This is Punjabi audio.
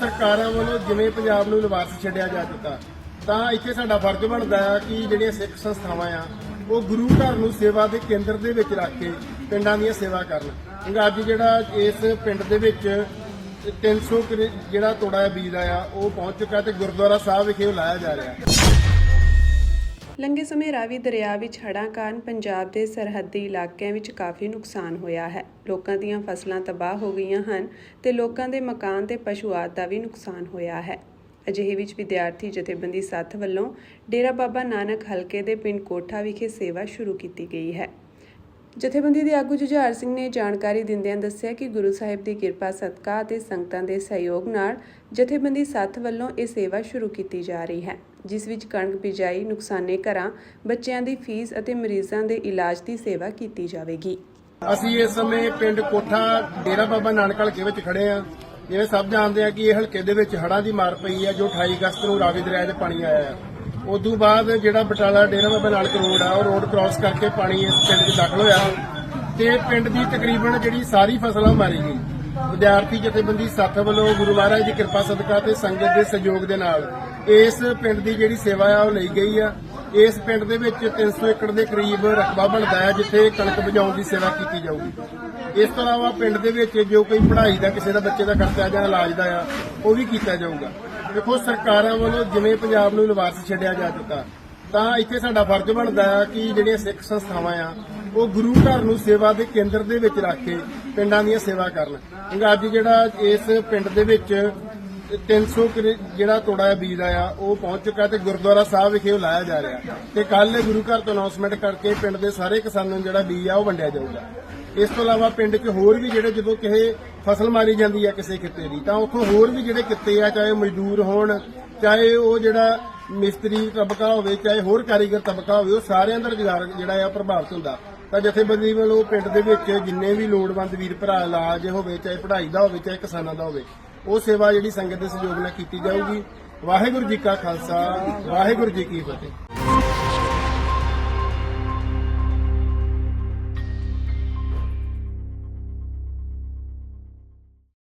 ਸਰਕਾਰਾਂ ਵੱਲੋਂ ਜਿਵੇਂ ਪੰਜਾਬ ਨੂੰ ਨਿਵਾਸ ਛੱਡਿਆ ਜਾ ਚੁੱਕਾ, ਤਾਂ ਇੱਥੇ ਸਾਡਾ ਫਰਜ਼ ਬਣਦਾ ਹੈ ਕਿ ਜਿਹੜੀਆਂ ਸਿੱਖ ਸੰਸਥਾਵਾਂ ਆ, ਉਹ ਗੁਰੂ ਘਰ ਨੂੰ ਸੇਵਾ ਦੇ ਕੇਂਦਰ ਦੇ ਵਿੱਚ ਰੱਖ ਕੇ ਪਿੰਡਾਂ ਦੀਆਂ ਸੇਵਾ ਕਰਨ। ਕਿਉਂਕਿ ਅੱਜ ਜਿਹੜਾ ਇਸ ਪਿੰਡ ਦੇ ਵਿੱਚ 300 ਕਰੀ- ਜਿਹੜਾ ਤੋੜਾ ਹੈ ਬੀਜ ਆ ਉਹ ਪਹੁੰਚ ਚੁੱਕਾ ਤੇ ਗੁਰਦੁਆਰਾ ਸਾਹਿਬ ਵਿਖੇ ਉਹ ਲਾਇਆ ਜਾ ਰਿਹਾ। ਲੰਘੇ ਸਮੇਂ ਰਾਵੀ ਦਰਿਆ ਵਿੱਚ ਹੜ੍ਹਾਂ ਕਾਰਨ ਪੰਜਾਬ ਦੇ ਸਰਹੱਦੀ ਇਲਾਕਿਆਂ ਵਿੱਚ ਕਾਫੀ ਨੁਕਸਾਨ ਹੋਇਆ ਹੈ। ਲੋਕਾਂ ਦੀਆਂ ਫਸਲਾਂ ਤਬਾਹ ਹੋ ਗਈਆਂ ਹਨ ਤੇ ਲੋਕਾਂ ਦੇ ਮਕਾਨ ਤੇ ਪਸ਼ੂਆਤ ਦਾ ਵੀ ਨੁਕਸਾਨ ਹੋਇਆ ਹੈ। ਅਜਿਹੇ ਵਿੱਚ ਵਿਦਿਆਰਥੀ ਜਥੇਬੰਦੀ ਸੱਥ ਵੱਲੋਂ ਡੇਰਾ ਬਾਬਾ ਨਾਨਕ ਹਲਕੇ ਦੇ ਪਿੰਡ ਕੋਠਾ ਵਿਖੇ ਸੇਵਾ ਸ਼ੁਰੂ ਕੀਤੀ ਗਈ ਹੈ। ਜਥੇਬੰਦੀ ਦੇ ਆਗੂ ਜੁਝਾਰ ਸਿੰਘ ਨੇ ਜਾਣਕਾਰੀ ਦਿੰਦਿਆਂ ਦੱਸਿਆ ਕਿ ਗੁਰੂ ਸਾਹਿਬ ਦੀ ਕਿਰਪਾ ਸਦਕਾ ਅਤੇ ਸੰਗਤਾਂ ਦੇ ਸਹਿਯੋਗ ਨਾਲ ਜਥੇਬੰਦੀ ਸੱਥ ਵੱਲੋਂ ਇਹ ਸੇਵਾ ਸ਼ੁਰੂ ਕੀਤੀ ਜਾ ਰਹੀ ਹੈ, ਜਿਸ ਵਿੱਚ ਕਣਕ ਬਿਜਾਈ, ਨੁਕਸਾਨੇ ਘਰਾਂ, ਬੱਚਿਆਂ ਦੀ ਫੀਸ ਅਤੇ ਮਰੀਜ਼ਾਂ ਦੇ ਇਲਾਜ ਦੀ ਸੇਵਾ ਕੀਤੀ ਜਾਵੇਗੀ। ਅਸੀਂ ਇਸ ਸਮੇਂ ਪਿੰਡ ਕੋਠਾ ਡੇਰਾ ਬਾਬਾ ਨਾਨਕ ਹਲਕੇ ਵਿੱਚ ਖੜੇ ਆ ਜਿਵੇਂ ਸਭ ਜਾਣਦੇ ਆ ਕਿ ਇਹ ਹਲਕੇ ਦੇ ਵਿੱਚ ਹੜ੍ਹਾਂ ਦੀ ਮਾਰ ਪਈ ਹੈ, ਜੋ 28 ਅਗਸਤ ਨੂੰ ਰਾਵੀ ਦਰਿਆ 'ਚ ਪਾਣੀ ਆਇਆ ਹੈ। ਉਦੋਂ ਬਾਅਦ ਜਿਹੜਾ ਬਟਾਲਾ ਡੇਰਾ ਬਾਬਾ ਨਾਨਕ ਰੋਡ ਆ, ਉਹ ਰੋਡ ਕ੍ਰਾਸ ਕਰਕੇ ਪਾਣੀ ਇਸ ਪਿੰਡ 'ਚ ਦਾਖਲ ਹੋਇਆ ਤੇ ਪਿੰਡ ਦੀ ਤਕਰੀਬਨ ਜਿਹੜੀ ਸਾਰੀ ਫਸਲਾਂ ਮਾਰੀ ਗਈ। ਵਿਦਿਆਰਥੀ ਜਥੇਬੰਦੀ ਸੱਥ ਵੱਲੋਂ ਗੁਰੂ ਮਹਾਰਾਜ ਦੀ ਕਿਰਪਾ ਸਦਕਾ ਤੇ ਸੰਗਤ ਦੇ ਸਹਿਯੋਗ ਦੇ ਨਾਲ ਇਸ ਪਿੰਡ ਦੀ ਜਿਹੜੀ ਸੇਵਾ ਆ, ਉਹ ਲਈ ਗਈ ਆ। ਇਸ ਪਿੰਡ ਦੇ ਵਿੱਚ 300 ਏਕੜ ਦੇ ਕਰੀਬ ਰਕਬਾ ਬਣਦਾ ਹੈ ਜਿੱਥੇ ਕਣਕ ਬਜਾਉਣ ਦੀ ਸੇਵਾ ਕੀਤੀ ਜਾਊਗੀ। ਇਸ ਤੋਂ ਇਲਾਵਾ ਪਿੰਡ ਦੇ ਵਿੱਚ ਜੋ ਕੋਈ ਪੜ੍ਹਾਈ ਦਾ, ਕਿਸੇ ਦਾ, ਬੱਚੇ ਦਾ ਖਰਚਾ ਜਾਂ ਇਲਾਜ ਦਾ ਆ, ਉਹ ਵੀ ਕੀਤਾ ਜਾਊਗਾ। ਦੇਖੋ, ਸਰਕਾਰਾਂ ਵੱਲੋਂ ਜਿਵੇਂ ਪੰਜਾਬ ਨੂੰ ਨਿਵਾਸ ਛੱਡਿਆ ਜਾ ਚੁੱਕਾ, ਤਾਂ ਇੱਥੇ ਸਾਡਾ ਫਰਜ਼ ਬਣਦਾ ਹੈ ਕਿ ਜਿਹੜੀਆਂ ਸਿੱਖ ਸੰਸਥਾਵਾਂ ਆ, ਉਹ ਗੁਰੂ ਘਰ ਨੂੰ ਸੇਵਾ ਦੇ ਕੇਂਦਰ ਦੇ ਵਿੱਚ ਰੱਖ ਕੇ ਪਿੰਡਾਂ ਦੀਆਂ ਸੇਵਾ ਕਰਨ। ਕਿਉਂਕਿ ਅੱਜ ਜਿਹੜਾ ਇਸ ਪਿੰਡ ਦੇ ਵਿੱਚ 300 ਕਰੀ- ਜਿਹੜਾ ਤੋੜਾ ਹੈ ਬੀਜ ਦਾ ਆ ਉਹ ਪਹੁੰਚ ਚੁੱਕਾ ਤੇ ਗੁਰਦੁਆਰਾ ਸਾਹਿਬ ਵਿਖੇ ਉਹ ਲਾਇਆ ਜਾ ਰਿਹਾ। ਤੇ ਕੱਲ ਗੁਰੂ ਘਰ ਤੋਂ ਅਨਾਉਂਸਮੈਂਟ ਕਰਕੇ ਪਿੰਡ ਦੇ ਸਾਰੇ ਕਿਸਾਨਾਂ ਨੂੰ ਜਿਹੜਾ ਬੀਜ ਆ, ਉਹ ਵੰਡਿਆ ਜਾਊਗਾ। ਇਸ ਤੋਂ ਇਲਾਵਾ ਪਿੰਡ 'ਚ ਹੋਰ ਵੀ ਜਿਹੜੇ ਜਦੋਂ ਕਿਸੇ ਫਸਲ ਮਾਰੀ ਜਾਂਦੀ ਹੈ ਕਿਸੇ ਕਿੱਤੇ ਦੀ, ਤਾਂ ਉੱਥੋਂ ਹੋਰ ਵੀ ਜਿਹੜੇ ਕਿੱਤੇ ਆ, ਚਾਹੇ ਮਜ਼ਦੂਰ ਹੋਣ, ਚਾਹੇ ਉਹ ਜਿਹੜਾ ਮਿਸਤਰੀ ਤਬਕਾ ਹੋਵੇ, ਚਾਹੇ ਹੋਰ ਕਾਰੀਗਰ ਤਬਕਾ ਹੋਵੇ, ਉਹ ਸਾਰਿਆਂ ਦਾ ਰੁਜ਼ਗਾਰ ਜਿਹੜਾ ਆ ਪ੍ਰਭਾਵਿਤ ਹੁੰਦਾ। ਤਾਂ ਜਥੇਬੰਦੀ ਵੱਲੋਂ ਪਿੰਡ ਦੇ ਵਿੱਚ ਜਿੰਨੇ ਵੀ ਲੋੜਵੰਦ ਵੀਰ ਭਰਾ ਇਲਾਜ ਹੋਵੇ, ਚਾਹੇ ਪੜ੍ਹਾਈ ਦਾ ਹੋਵੇ, ਚਾਹੇ ਕਿਸਾਨਾਂ ਦਾ ਹੋਵੇ, ਉਹ ਸੇਵਾ ਜਿਹੜੀ ਸੰਗਤ ਦੇ ਸਹਿਯੋਗ ਨਾਲ ਕੀਤੀ ਜਾਊਗੀ। ਵਾਹਿਗੁਰੂ ਜੀ ਕਾ ਖਾਲਸਾ, ਵਾਹਿਗੁਰੂ ਜੀ ਕੀ ਫਤਿਹ।